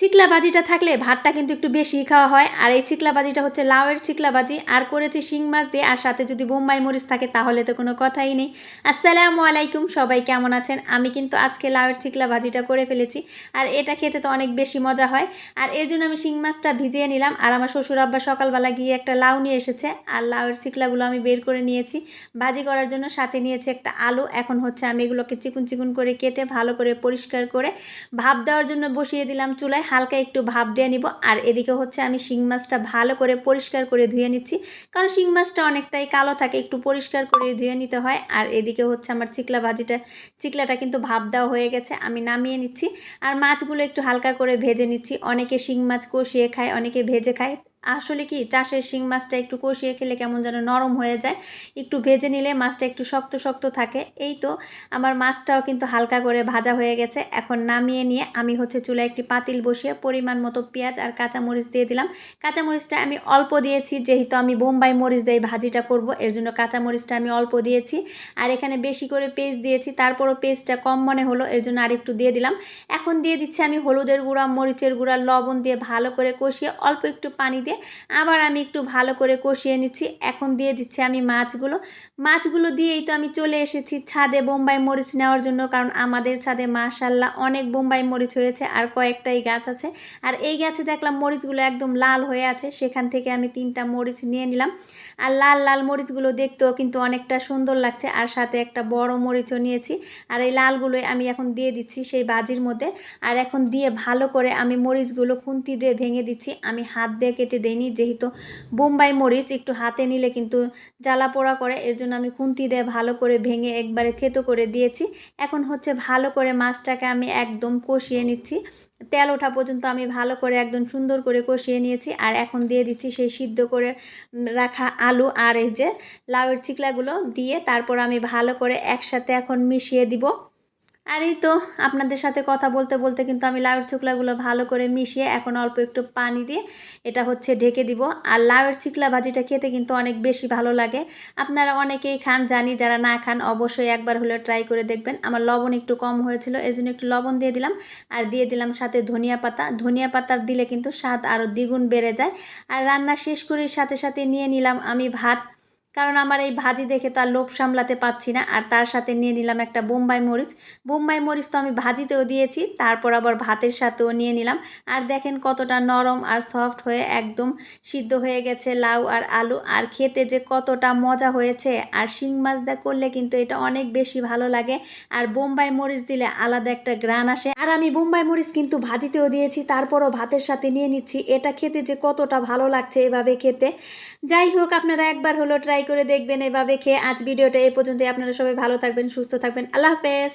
চিকলা বাজিটা থাকলে ভাতটা কিন্তু একটু বেশি খাওয়া হয়। আর এই চিকলা বাজিটা হচ্ছে লাউয়ের চিকলা বাজি আর করেছি শিং মাছ দিয়ে, আর সাথে যদি বোম্বাই মরিচ থাকে তাহলে তো কোনো কথাই নেই। আসসালামু আলাইকুম, সবাই কেমন আছেন? আমি কিন্তু আজকে লাউয়ের চিকলা ভাজিটা করে ফেলেছি। আর এটা খেতে তো অনেক বেশি মজা হয়। আর এর জন্য আমি শিং মাছটা ভিজিয়ে নিলাম। আর আমার শ্বশুর আব্বা সকালবেলা গিয়ে একটা লাউ নিয়ে এসেছে। আর লাউয়ের চিকলাগুলো আমি বের করে নিয়েছি। ভাজি করার জন্য সাথে নিয়েছি একটা আলু। এখন হচ্ছে আমি এগুলোকে চিকুন চিকুন করে কেটে ভালো করে পরিষ্কার করে ভাপ দেওয়ার জন্য বসিয়ে দিলাম চুলায়। হালকা একটু ভাপ দিয়ে নিব। আর এদিকে হচ্ছে আমি শিং মাছটা ভালো করে পরিষ্কার করে ধুয়ে নিচ্ছি। কারণ শিং মাছটা অনেকটাই কালো থাকে, একটু পরিষ্কার করে ধুয়ে নিতে হয়। আর এদিকে হচ্ছে আমার চিকলা ভাজিটা, চিকলাটা কিন্তু ভাপ দেওয়া হয়ে গেছে, আমি নামিয়ে নিচ্ছি। আর মাছগুলো একটু হালকা করে ভেজে নিচ্ছি। অনেকে শিং মাছ কষিয়ে খায়, অনেকে ভেজে খায়। আসলে কি চাষের শিং মাছটা একটু কষিয়ে খেলে কেমন যেন নরম হয়ে যায়। একটু ভেজে নিলে মাছটা একটু শক্ত শক্ত থাকে। এই তো আমার মাছটাও কিন্তু হালকা করে ভাজা হয়ে গেছে। এখন নামিয়ে নিয়ে আমি হচ্ছে চুলায় একটি পাতিল বসিয়ে পরিমাণ মতো পেঁয়াজ আর কাঁচামরিচ দিয়ে দিলাম। কাঁচামরিচটা আমি অল্প দিয়েছি, যেহেতু আমি বোম্বাই মরিচ দিয়ে ভাজিটা করব, এর জন্য কাঁচামরিচটা আমি অল্প দিয়েছি। আর এখানে বেশি করে পেস্ট দিয়েছি, তারপরও পেস্টটা কম মনে হলো, এর জন্য আর একটু দিয়ে দিলাম। এখন দিয়ে দিচ্ছি আমি হলুদের গুঁড়া, মরিচের গুঁড়া, লবণ দিয়ে ভালো করে কষিয়ে অল্প একটু পানি দিয়ে আবার আমি একটু ভালো করে কষিয়ে নিচ্ছি। এখন দিয়ে দিচ্ছি আমি মাছগুলো। মাছগুলো দিয়েই তো আমি চলে এসেছি ছাদে বোম্বাই মরিচ নেওয়ার জন্য, কারণ আমাদের ছাদে মাশাল্লাহ অনেক বোম্বাই মরিচ হয়েছে আর কয়েকটাই গাছ আছে। আর এই গাছে দেখলাম মরিচগুলো একদম লাল হয়ে আছে, সেখান থেকে আমি তিনটা মরিচ নিয়ে নিলাম। আর লাল লাল মরিচগুলো দেখতেও কিন্তু অনেকটা সুন্দর লাগছে, আর সাথে একটা বড় মরিচও নিয়েছি। আর এই লালগুলোই আমি এখন দিয়ে দিচ্ছি সেই বাজির মধ্যে। আর এখন দিয়ে ভালো করে আমি মরিচগুলো খুন্তি দিয়ে ভেঙে দিচ্ছি। আমি হাত দিয়ে কেটে দেইনি, যেহেতু বোম্বাই মরিচ একটু হাতে নিলে কিন্তু জ্বালা পোড়া করে, এর জন্য আমি খুন্তি দিয়ে ভালো করে ভেঙে একবারে থেতো করে দিয়েছি। এখন হচ্ছে ভালো করে মাছটাকে আমি একদম কষিয়ে নিচ্ছি। তেল ওঠা পর্যন্ত আমি ভালো করে একদম সুন্দর করে কষিয়ে নিয়েছি, আর এখন দিয়ে দিচ্ছি সেই সিদ্ধ করে রাখা আলু আর এই যে লাউয়ের চিকলাগুলো দিয়ে তারপর আমি ভালো করে একসাথে এখন মিশিয়ে দিব। আর এই তো আপনাদের সাথে কথা বলতে বলতে কিন্তু আমি লাউয়ের চিকলাগুলো ভালো করে মিশিয়ে এখন অল্প একটু পানি দিয়ে এটা হচ্ছে ঢেকে দিব। আর লাউয়ের চিকলা ভাজিটা খেতে কিন্তু অনেক বেশি ভালো লাগে। আপনারা অনেকেই খান, জানি যারা না খান অবশ্যই একবার হলেও ট্রাই করে দেখবেন। আমার লবণ একটু কম হয়েছিল, এর জন্য একটু লবণ দিয়ে দিলাম। আর দিয়ে দিলাম সাথে ধনিয়া পাতা। ধনিয়া পাতার দিলে কিন্তু স্বাদ আরও দ্বিগুণ বেড়ে যায়। আর রান্না শেষ করেই সাথে সাথে নিয়ে নিলাম আমি ভাত। কারণ আমার এই ভাজি দেখে তো আর লোভ সামলাতে পাচ্ছি না। আর তার সাথে নিয়ে নিলাম একটা বোম্বাই মরিচ। বোম্বাই মরিচ তো আমি ভাজিতেও দিয়েছি, তারপর আবার ভাতের সাথেও নিয়ে নিলাম। আর দেখেন কতটা নরম আর সফট হয়ে একদম সিদ্ধ হয়ে গেছে লাউ আর আলু। আর খেতে যে কতটা মজা হয়েছে। আর শিং মাছ দা করলে কিন্তু এটা অনেক বেশি ভালো লাগে। আর বোম্বাই মরিচ দিলে আলাদা একটা গ্রান আসে। আর আমি বোম্বাই মরিচ কিন্তু ভাজিতেও দিয়েছি, তারপরও ভাতের সাথে নিয়ে নিচ্ছি। এটা খেতে যে কতটা ভালো লাগছে এভাবে খেতে। যাই হোক, আপনারা একবার হলো ট্রাই করে দেখবেন এভাবে খেয়ে আজ ভিডিওটা এ পর্যন্ত আপনারা সবাই ভালো থাকবেন, সুস্থ থাকবেন। আল্লাহ হাফেজ।